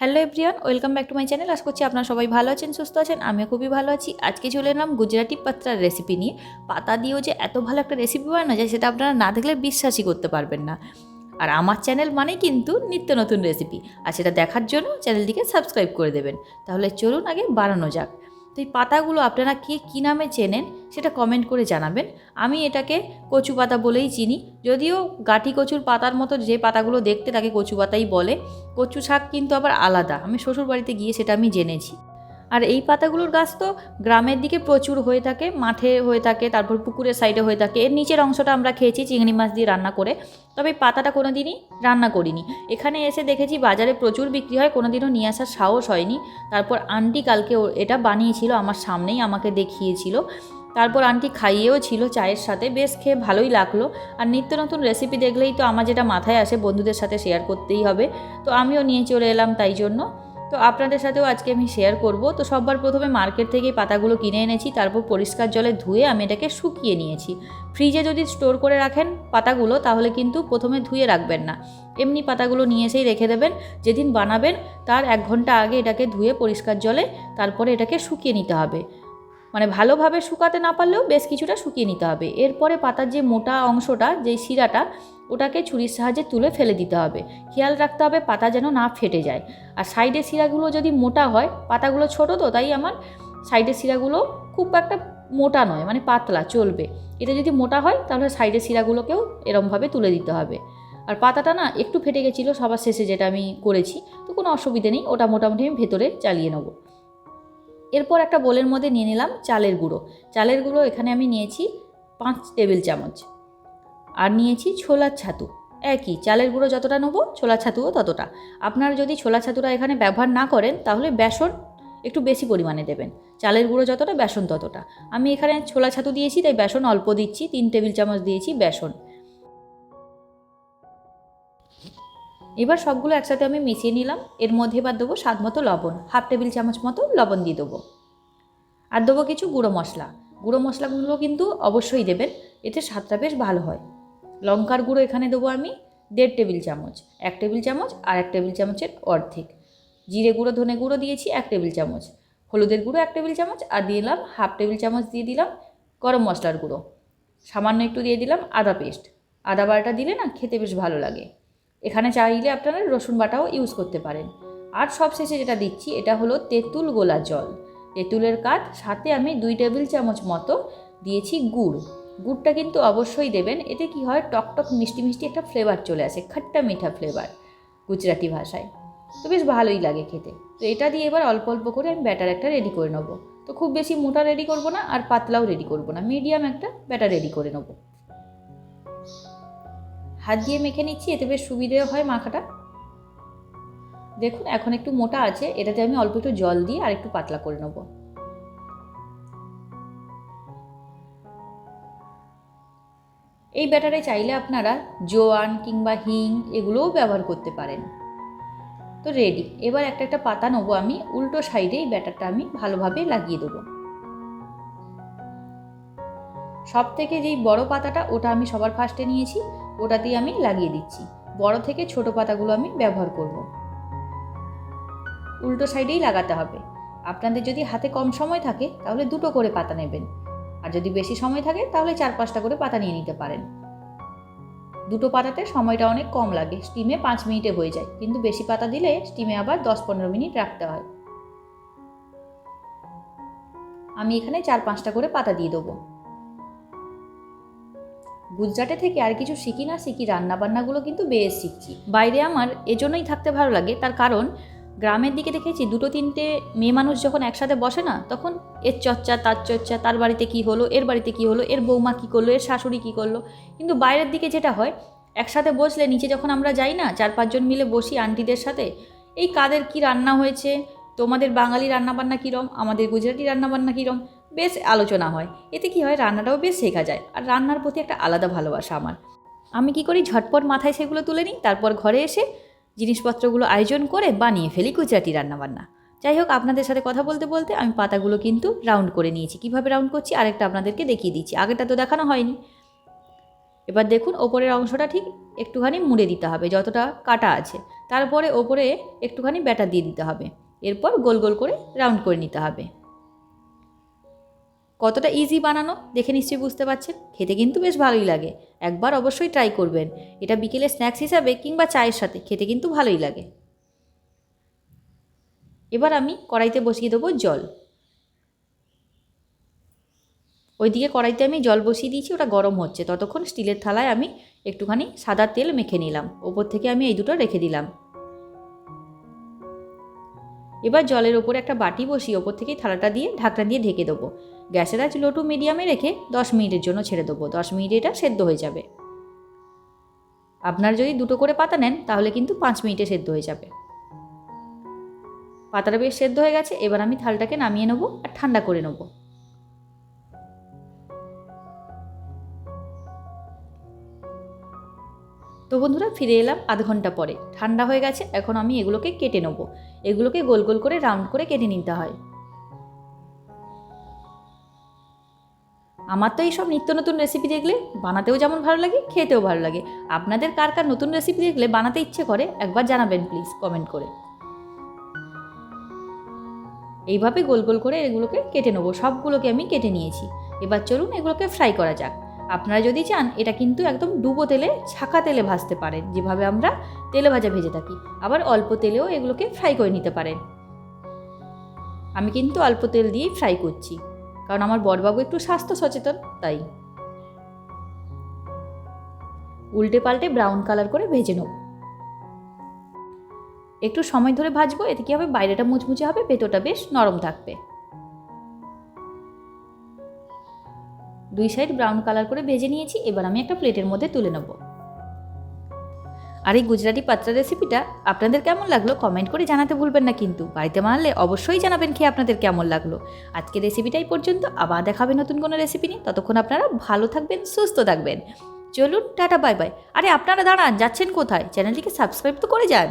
Hello everyone welcome back to my channel আশা করছি আপনারা সবাই ভালো আছেন, সুস্থ আছেন, আমিও খুবই ভালো আছি। আজকে চলে এলাম গুজরাটি পাত্রার রেসিপি নিয়ে। পাতা দিয়েও যে এত ভালো একটা রেসিপি বানানো যায়, সেটা আপনারা না দেখলে বিশ্বাসই করতে পারবেন না। আর আমার চ্যানেল মানে কিন্তু নিত্য নতুন রেসিপি আর সেটা দেখার জন্য চ্যানেলটিকে সাবস্ক্রাইব করে দেবেন। তাহলে চলুন আগে বানানো যাক। তো এই পাতাগুলো আপনারা কে কী নামে চেনেন সেটা কমেন্ট করে জানাবেন। আমি এটাকে কচু পাতা বলেই চিনি। যদিও গাঠি কচুর পাতার মতো যে পাতাগুলো দেখতে তাকে কচু পাতাই বলে। কচু শাক কিন্তু আবার আলাদা। আমি শ্বশুর বাড়িতে গিয়ে সেটা আমি জেনেছি। আর এই পাতাগুলোর গাছ তো গ্রামের দিকে প্রচুর হয়ে থাকে, মাঠে হয়ে থাকে, তারপর পুকুরের সাইডে হয়ে থাকে। এর নিচের অংশটা আমরা খেয়েছি চিংড়ি মাছ দিয়ে রান্না করে, তবে পাতাটা কোনো দিনই রান্না করিনি। এখানে এসে দেখেছি বাজারে প্রচুর বিক্রি হয় কোনো দিনও নিয়ে আসার সাহস হয়নি। তারপর আন্টি কালকে এটা বানিয়েছিল, আমার সামনেই আমাকে দেখিয়েছিল। তারপর আন্টি খাইয়েও ছিল চায়ের সাথে, বেশ খেয়ে ভালোই লাগল। আর নিত্য নতুন রেসিপি দেখলেই তো আমার যেটা মাথায় আসে, বন্ধুদের সাথে শেয়ার করতেই হবে। তো আমিও নিয়ে চলে এলাম তাই জন্য। তো আপনাদের সাথেও আজকে আমি শেয়ার করব। তো সবার প্রথমে মার্কেট থেকে পাতাগুলো কিনে এনেছি, তারপর পরিষ্কার জলে ধুয়ে আমি এটাকে শুকিয়ে নিয়েছি। ফ্রিজে যদি স্টোর করে রাখেন পাতাগুলো, তাহলে কিন্তু প্রথমে ধুয়ে রাখবেন না। এমনি পাতাগুলো নিয়ে এসেই রেখে দেবেন, যেদিন বানাবেন, তার এক ঘণ্টা আগে এটাকে ধুয়ে পরিষ্কার জলে তারপরে এটাকে শুকিয়ে নিতে হবে। মানে ভালোভাবে শুকাতে না পারলেও বেশ কিছুটা শুকিয়ে নিতে হবে। এরপরে পাতার যে মোটা অংশটা যেই শিরাটা, ওটাকে ছুরির সাহায্যে তুলে ফেলে দিতে হবে। খেয়াল রাখতে হবে পাতা যেন না ফেটে যায়। আর সাইডের শিরাগুলো যদি মোটা হয়, পাতাগুলো ছোট তো, তাই আমার সাইডের শিরাগুলো খুব একটা মোটা নয় মানে পাতলা, চলবে। এটা যদি মোটা হয়, তাহলে সাইডের শিরাগুলোকেও এরমভাবে তুলে দিতে হবে। আর পাতাটা না একটু ফেটে গেছিল, সবার শেষে যেটা আমি করেছি, তো কোনো অসুবিধে নেই, ওটা মোটামুটি আমি ভেতরে চালিয়ে নেব। এরপর একটা বোলের মধ্যে নিয়ে নিলাম চালের গুঁড়ো। চালের গুঁড়ো এখানে আমি নিয়েছি পাঁচ টেবিল চামচ। আর নিয়েছি ছোলার ছাতু। একই, চালের গুঁড়ো যতটা নেব ছোলার ছাতুও ততটা। আপনারা যদি ছোলা ছাতুটা এখানে ব্যবহার না করেন, তাহলে বেসন একটু বেশি পরিমাণে দেবেন। চালের গুঁড়ো যতটা, বেসন ততটা। আমি এখানে ছোলা ছাতু দিয়েছি, তাই বেসন অল্প দিচ্ছি, তিন টেবিল চামচ দিয়েছি বেসন। এবার সবগুলো একসাথে আমি মিশিয়ে নিলাম। এর মধ্যে এবার দেবো স্বাদ মতো লবণ, হাফ টেবিল চামচ মতো লবণ দিয়ে দেবো। আর দেবো কিছু গুঁড়ো মশলা। গুঁড়ো মশলাগুলো কিন্তু অবশ্যই দেবেন, এতে স্বাদটা বেশ ভালো হয়। লঙ্কার গুঁড়ো এখানে দেবো আমি দেড় টেবিল চামচ, এক টেবিল চামচ আর এক টেবিল চামচের অর্ধেক। জিরে গুঁড়ো, ধনে গুঁড়ো দিয়েছি এক টেবিল চামচ, হলুদের গুঁড়ো এক টেবিল চামচ আর দিলাম হাফ টেবিল চামচ দিয়ে দিলাম গরম মশলার গুঁড়ো। সামান্য একটু দিয়ে দিলাম আদা পেস্ট। আদা বাটাটা দিলে না খেতে বেশ ভালো লাগে। এখানে চাইলে আপনারা রসুন বাটাও ইউজ করতে পারেন। আর সবশেষে যেটা দিচ্ছি, এটা হলো তেঁতুল গোলা জল। তেঁতুলের কাঠ সাথে আমি দুই টেবিল চামচ মতো দিয়েছি গুড়। গুড়টা কিন্তু অবশ্যই দেবেন, এতে কি হয় টকটক মিষ্টি মিষ্টি একটা ফ্লেভার চলে আসে, খাট্টা মিঠা ফ্লেভার গুজরাটি ভাষায়। তো বেশ ভালোই লাগে খেতে। তো এটা দিয়ে এবার অল্প অল্প করে আমি ব্যাটার একটা রেডি করে নেব। তো খুব বেশি মোটা রেডি করব না, আর পাতলাও রেডি করব না মিডিয়াম একটা ব্যাটার রেডি করে নেব। হাত দিয়ে মেখে নিচ্ছি, এতে বেশ সুবিধেও হয় মাখাটা। দেখুন, এখন একটু মোটা আছে, এটাতে আমি অল্প একটু জল দিয়ে আর একটু পাতলা করে নেব। এই ব্যাটারে চাইলে আপনারা জোয়ান কিংবা হিং এগুলোও ব্যবহার করতে পারেন। তো রেডি, এবার একটা একটা পাতা নেব আমি, উল্টো সাইডে এই ব্যাটারটা আমি ভালোভাবে লাগিয়ে দেবো। সব থেকে যেই বড় পাতাটা, ওটা আমি সবার ফার্স্টে নিয়েছি ওটাতেই আমি লাগিয়ে দিচ্ছি। বড় থেকে ছোট পাতাগুলো আমি ব্যবহার করব। উল্টো সাইডেই লাগাতে হবে। আপনাদের যদি হাতে কম সময় থাকে, তাহলে দুটো করে পাতা নেবেন। আর যদি বেশি সময় থাকে, তাহলে চার পাঁচটা করে পাতা নিয়ে নিতে পারেন। দুটো পাতাতে সময়টা অনেক কম লাগে। স্টিমে পাঁচ মিনিটে হয়ে যায়। কিন্তু বেশি পাতা দিলে স্টিমে আবার দশ পনেরো মিনিট রাখতে হয়। আমি এখানে চার পাঁচটা করে পাতা দিয়ে দেবো। গুজরাটে থেকে আর কিছু শিখি না শিখি রান্নাবান্নাগুলো কিন্তু বেশ শিখছি। বাইরে আমার এজন্যই থাকতে ভালো লাগে, তার কারণ গ্রামের দিকে দেখেছি দুটো তিনটে মেয়ে মানুষ যখন একসাথে বসে না, তখন এর চর্চা, তার চর্চা, তার বাড়িতে কি হলো, এর বাড়িতে কি হলো, এর বৌমা কী করল, এর শাশুড়ি কী করল। কিন্তু বাইরের দিকে যেটা হয়, একসাথে বসলে নিচে যখন আমরা যাই না, চার পাঁচজন মিলে বসি আন্টিদের সাথে, এই কাদের কি রান্না হয়েছে, তোমাদের বাঙালি রান্নাবান্না কীরম, আমাদের গুজরাটি রান্নাবান্না কীরম বেশ আলোচনা হয়। এতে কি হয়, রান্নাটাও বেশ শেখা যায়। আর রান্নার প্রতি একটা আলাদা ভালোবাসা আমার। আমি কি করি, ঝটপট মাথায় সেগুলো তুলে নিই, তারপর ঘরে এসে জিনিসপত্রগুলো আয়োজন করে বানিয়ে ফেলি গুজরাটি রান্নাবান্না। যাই হোক, আপনাদের সাথে কথা বলতে বলতে আমি পাতাগুলো কিন্তু রাউন্ড করে নিয়েছি। কীভাবে রাউন্ড করছি, আরেকটা আপনাদেরকে দেখিয়ে দিচ্ছি। আগেটা তো দেখানো হয়নি। এবার দেখুন, ওপরের অংশটা ঠিক একটুখানি মুড়ে দিতে হবে, যতটা কাটা আছে। তারপরে ওপরে একটুখানি ব্যাটার দিয়ে দিতে হবে। এরপর গোল গোল করে রাউন্ড করে নিতে হবে। কতটা ইজি বানানো দেখে নিশ্চয়ই বুঝতে পারছেন? খেতে কিন্তু বেশ ভালোই লাগে। একবার অবশ্যই ট্রাই করবেন। এটা বিকেলে স্ন্যাক্স হিসাবে কিংবা চায়ের সাথে খেতে কিন্তু ভালোই লাগে। এবার আমি কড়াইতে বসিয়ে দেবো জল। ওইদিকে কড়াইতে আমি জল বসিয়ে দিয়েছি, ওটা গরম হচ্ছে। ততক্ষণ স্টিলের থালায় আমি একটুখানি সাদা তেল মেখে নিলাম। ওপর থেকে আমি এই দুটো রেখে দিলাম। এবার জলের ওপরে একটা বাটি বসিয়ে ওপর থেকে থালাটা দিয়ে ঢাকনা দিয়ে ঢেকে দেবো। গ্যাসের আঁচ লো টু মিডিয়ামে রেখে দশ মিনিটের জন্য ছেড়ে দেবো। দশ মিনিটে এটা সেদ্ধ হয়ে যাবে। আপনার যদি দুটো করে পাতা নেন, তাহলে কিন্তু পাঁচ মিনিটে সেদ্ধ হয়ে যাবে। পাতাটা বেশ সেদ্ধ হয়ে গেছে, এবার আমি থালটাকে নামিয়ে নেব আর ঠান্ডা করে নেব। তো বন্ধুরা ফিরে এলাম আধ ঘণ্টা পরে। ঠান্ডা হয়ে গেছে, এখন আমি এগুলোকে কেটে নেব। এগুলোকে গোল গোল করে রাউন্ড করে কেটে নিতে হয়। আমার তো এইসব নিত্য নতুন রেসিপি দেখলে বানাতেও যেমন ভালো লাগে, খেতেও ভালো লাগে। আপনাদের কার কার নতুন রেসিপি দেখলে বানাতে ইচ্ছে করে, একবার জানাবেন প্লিজ কমেন্ট করে। এইভাবে গোল গোল করে এগুলোকে কেটে নেব, সবগুলোকে আমি কেটে নিয়েছি। এবার চলুন এগুলোকে ফ্রাই করা যাক। আপনারা যদি চান, এটা কিন্তু একদম ডুবো তেলে, ছাকা তেলে ভাজতে পারেন। যেভাবে আমরা তেলে ভাজা ভেজে থাকি। আবার অল্প তেলেও এগুলোকে ফ্রাই করে নিতে পারেন। আমি কিন্তু অল্প তেল দিয়েই ফ্রাই করছি। কারণ আমার বড়বাবু একটু স্বাস্থ্য সচেতন, তাই। উল্টে পাল্টে ব্রাউন কালার করে ভেজে নেব। একটু সময় ধরে ভাজবো, এতে কি হবে? বাইরেটা মুচমুচে হবে, ভেতরটা বেশ নরম থাকবে। দুই সাইড ব্রাউন কালার করে ভেজে নিয়েছি, এবার আমি একটা প্লেটের মধ্যে তুলে নেব। আর এই গুজরাটি পাত্রা রেসিপিটা আপনাদের কেমন লাগল কমেন্ট করে জানাতে ভুলবেন না কিন্তু। বাড়িতে বানালে অবশ্যই জানাবেন খেয়ে আপনাদের কেমন লাগল। আজকে রেসিপিটাই পর্যন্ত, আবার দেখাবে নতুন কোনো রেসিপি নিয়ে। ততক্ষণ আপনারা ভালো থাকবেন, সুস্থ থাকবেন। চলুন, টাটা বাই বাই আরে আপনারা দাঁড়ান, যাচ্ছেন কোথায়? চ্যানেলটিকে সাবস্ক্রাইব তো করে যান।